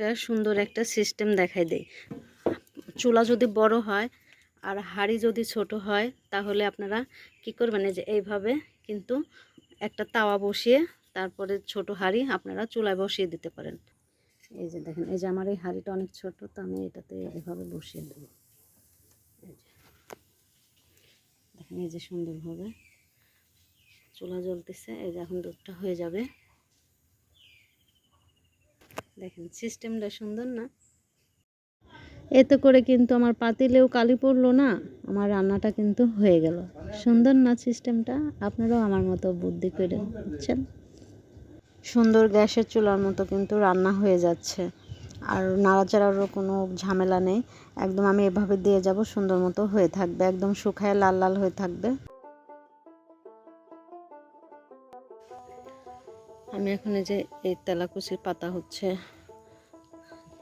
একটা সুন্দর একটা সিস্টেম দেখাই দেই চুলা যদি বড় হয় আর হাঁড়ি যদি ছোট হয়, তাহলে আপনারা কি করবেন? এই যে এইভাবে কিন্তু একটা তাওয়া বসিয়ে তারপরে ছোট হাঁড়ি আপনারা চুলায় বসিয়ে দিতে পারেন। এই যে দেখেন, এই যে আমার এই হাঁড়িটা অনেক ছোট, তো আমি এটাতে এভাবে বসিয়ে দেবো। দেখেন, এই যে সুন্দরভাবে চুলা জ্বলতেছে, এই যে এখন দুধটা হয়ে যাবে। দেখেন সিস্টেমটা সুন্দর না? এতে করে কিন্তু আমার পাতিলেও কালি পড়ল না, আমার রান্নাটা কিন্তু হয়ে গেল। সুন্দর না সিস্টেমটা আপনারাও আমার মতো বুদ্ধি করে বুঝছেন? সুন্দর গ্যাসের চুলার মতো কিন্তু রান্না হয়ে যাচ্ছে। আর নাড়াচাড়ারও কোনো ঝামেলা নেই। একদম আমি এভাবে দিয়ে যাব, সুন্দর মতো হয়ে থাকবে। একদম শুকায় লাল লাল হয়ে থাকবে। আমি এখন যে এই তেলাকুচির পাতা হচ্ছে,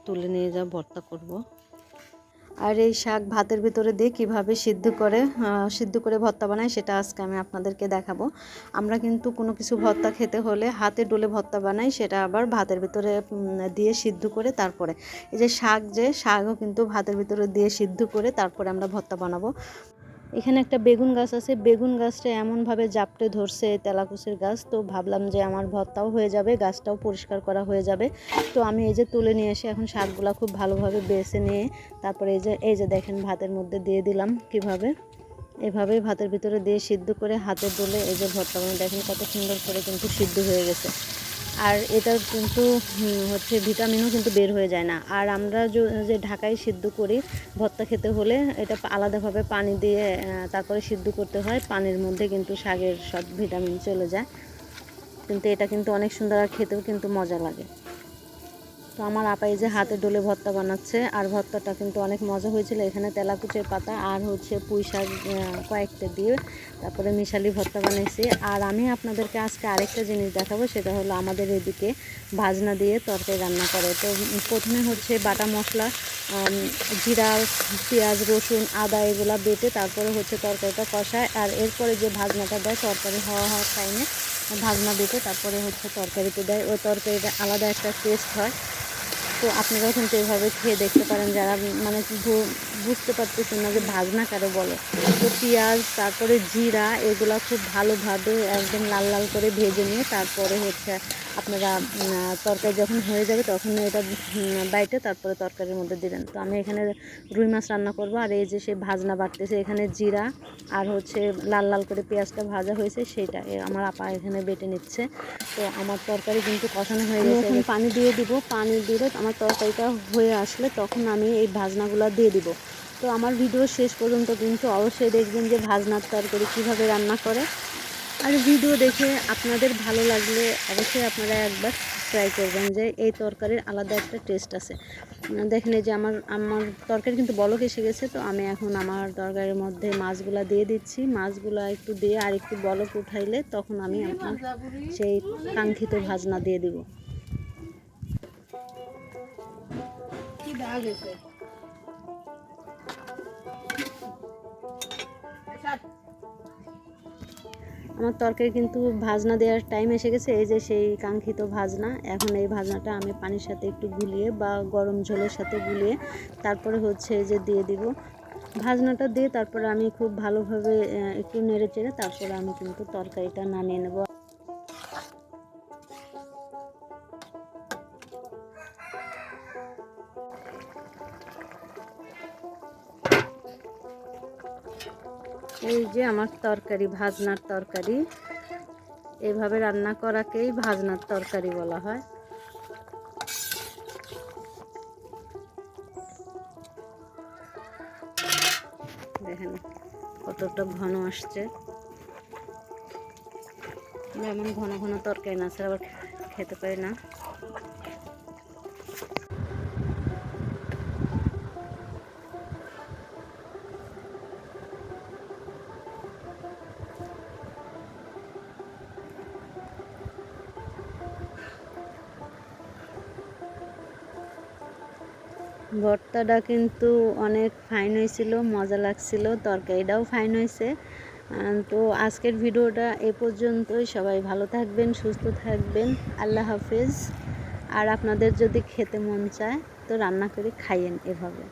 তুলে নিয়ে যা, ভর্তা করব। আর এই শাক ভাতের ভিতরে দিয়ে কীভাবে সিদ্ধ করে সিদ্ধ করে ভর্তা বানাই সেটা আজকে আমি আপনাদেরকে দেখাবো। আমরা কিন্তু কোনো কিছু ভর্তা খেতে হলে হাতে ডলে ভর্তা বানাই, সেটা আবার ভাতের ভিতরে দিয়ে সিদ্ধ করে তারপরে। এই যে শাক যে, শাকও কিন্তু ভাতের ভিতরে দিয়ে সিদ্ধ করে তারপরে আমরা ভর্তা বানাবো। এখানে একটা বেগুন গাছ আছে। বেগুন গাছটা এমনভাবে জাপটে ধরছে তেলাকুচির গাছ। তো ভাবলাম যে আমার ভর্তাও হয়ে যাবে, গাছটাও পরিষ্কার করা হয়ে যাবে। তো আমি এই যে তুলে নিয়ে এসে এখন শাকগুলা খুব ভালোভাবে বেছে নিয়ে তারপরে এই যে এই যে দেখেন ভাতের মধ্যে দিয়ে দিলাম কীভাবে। এভাবে ভাতের ভিতরে দিয়ে সিদ্ধ করে হাতে ডলে এই যে ভর্তা দেখেন কত সুন্দর করে কিন্তু সিদ্ধ হয়ে গেছে। আর এটা কিন্তু হচ্ছে ভিটামিনও কিন্তু বের হয়ে যায় না। আর আমরা যে- ঢাকায় সিদ্ধ করি, ভর্তা খেতে হলে এটা আলাদাভাবে পানি দিয়ে তারপরে সিদ্ধ করতে হয়। পানির মধ্যে কিন্তু শাকের সব ভিটামিন চলে যায়। কিন্তু এটা কিন্তু অনেক সুন্দর আর খেতেও কিন্তু মজা লাগে। তো আমার আপা এই যে হাতে ডোলে ভর্তা বানাচ্ছে, আর ভর্তাটা কিন্তু অনেক মজা হয়েছিল। এখানে তেলাকুচের পাতা আর হচ্ছে পুঁই শাক কয়েকটা দিয়ে তারপরে মিশালি ভর্তা বানিয়েছি আর আমি আপনাদেরকে আজকে আরেকটা জিনিস দেখাবো, সেটা হলো আমাদের এদিকে ভাজনা দিয়ে তরকারি রান্না করে। তো প্রথমে হচ্ছে বাটা মশলা জিরা, পেঁয়াজ, রসুন, আদা এগুলা বেটে তারপরে হচ্ছে তরকারিটা কষায়, আর এরপরে যে ভাজনাটা দেয়, তরকারি হওয়া হওয়ার টাইমে ভাজনা বেটে তারপরে হচ্ছে তরকারিতে দেয়। ওই তরকারিটা আলাদা একটা টেস্ট হয়। তো আপনারাও কিন্তু এভাবে খেয়ে দেখতে পারেন, যারা মানে বুঝতে পারতেছেন না যে ভাজনা কারও বলে। তো পেঁয়াজ, তারপরে জিরা, এগুলা খুব ভালোভাবে একদম লাল লাল করে ভেজে নিয়ে তারপরে হচ্ছে আপনারা তরকারি যখন হয়ে যাবে তখন এটা বাইটে তারপরে তরকারির মধ্যে দিবেন। তো আমি এখানে রুই মাছ রান্না করব। আর এই যে সে ভাজনা বাটতেছে এখানে জিরা আর হচ্ছে লাল লাল করে পেঁয়াজটা ভাজা হয়েছে সেটা এ আমার আপা এখানে বেটে নিচ্ছে। তো আমার তরকারি কিন্তু কষানো হয়ে গেছে। এখন পানি দিয়ে দিব পানি দিলে আমার তরকারিটা হয়ে আসলে তখন আমি এই ভাজনাগুলো দিয়ে দিব। তো আমার ভিডিও শেষ পর্যন্ত কিন্তু অবশ্যই দেখবেন যে ভাজনার তরকারি কীভাবে রান্না করে। আর ভিডিও দেখে আপনাদের ভালো লাগলে অবশ্যই আপনারা একবার ট্রাই করবেন যে এই তরকারির আলাদা একটা টেস্ট আছে। দেখেন এই যে আমার আমার তরকারি কিন্তু বলক এসে গেছে, তো আমি এখন আমার তরকারির মধ্যে মাছগুলা দিয়ে দিচ্ছি। মাছগুলা একটু দিয়ে আর একটু বলক উঠাইলে তখন আমি আপনার সেই কাঙ্ক্ষিত ভাজনা দিয়ে দিব। আমার তরকারি কিন্তু ভাজনা দেওয়ার টাইম এসে গেছে, এই যে সেই কাঙ্ক্ষিত ভাজনা। এখন এই ভাজনাটা আমি পানির সাথে একটু গুলিয়ে বা গরম ঝোলের সাথে গুলিয়ে তারপরে হচ্ছে এই যে দিয়ে দিব। ভাজনাটা দিয়ে তারপরে আমি খুব ভালোভাবে একটু নেড়ে চেড়ে তারপরে আমি কিন্তু তরকারিটা নামিয়ে নেব। এই যে আমার তরকারি, ভাজনার তরকারি। এইভাবে রান্না করাকেই ভাজনার তরকারি বলা হয়। দেখেন কতটা ঘন আসছে। এমন ঘন ঘন তরকারি না আবার খেতে পারি না। ভর্তাটা কিন্তু অনেক ফাইন হয়েছিল, মজা লাগছিল, তরকারিটাও ফাইন হয়েছে। তো আজকের ভিডিওটা এ পর্যন্তই। সবাই ভালো থাকবেন, সুস্থ থাকবেন। আল্লাহ হাফেজ। আর আপনাদের যদি খেতে মন চায়, তো রান্না করে খাইয়েন এভাবে।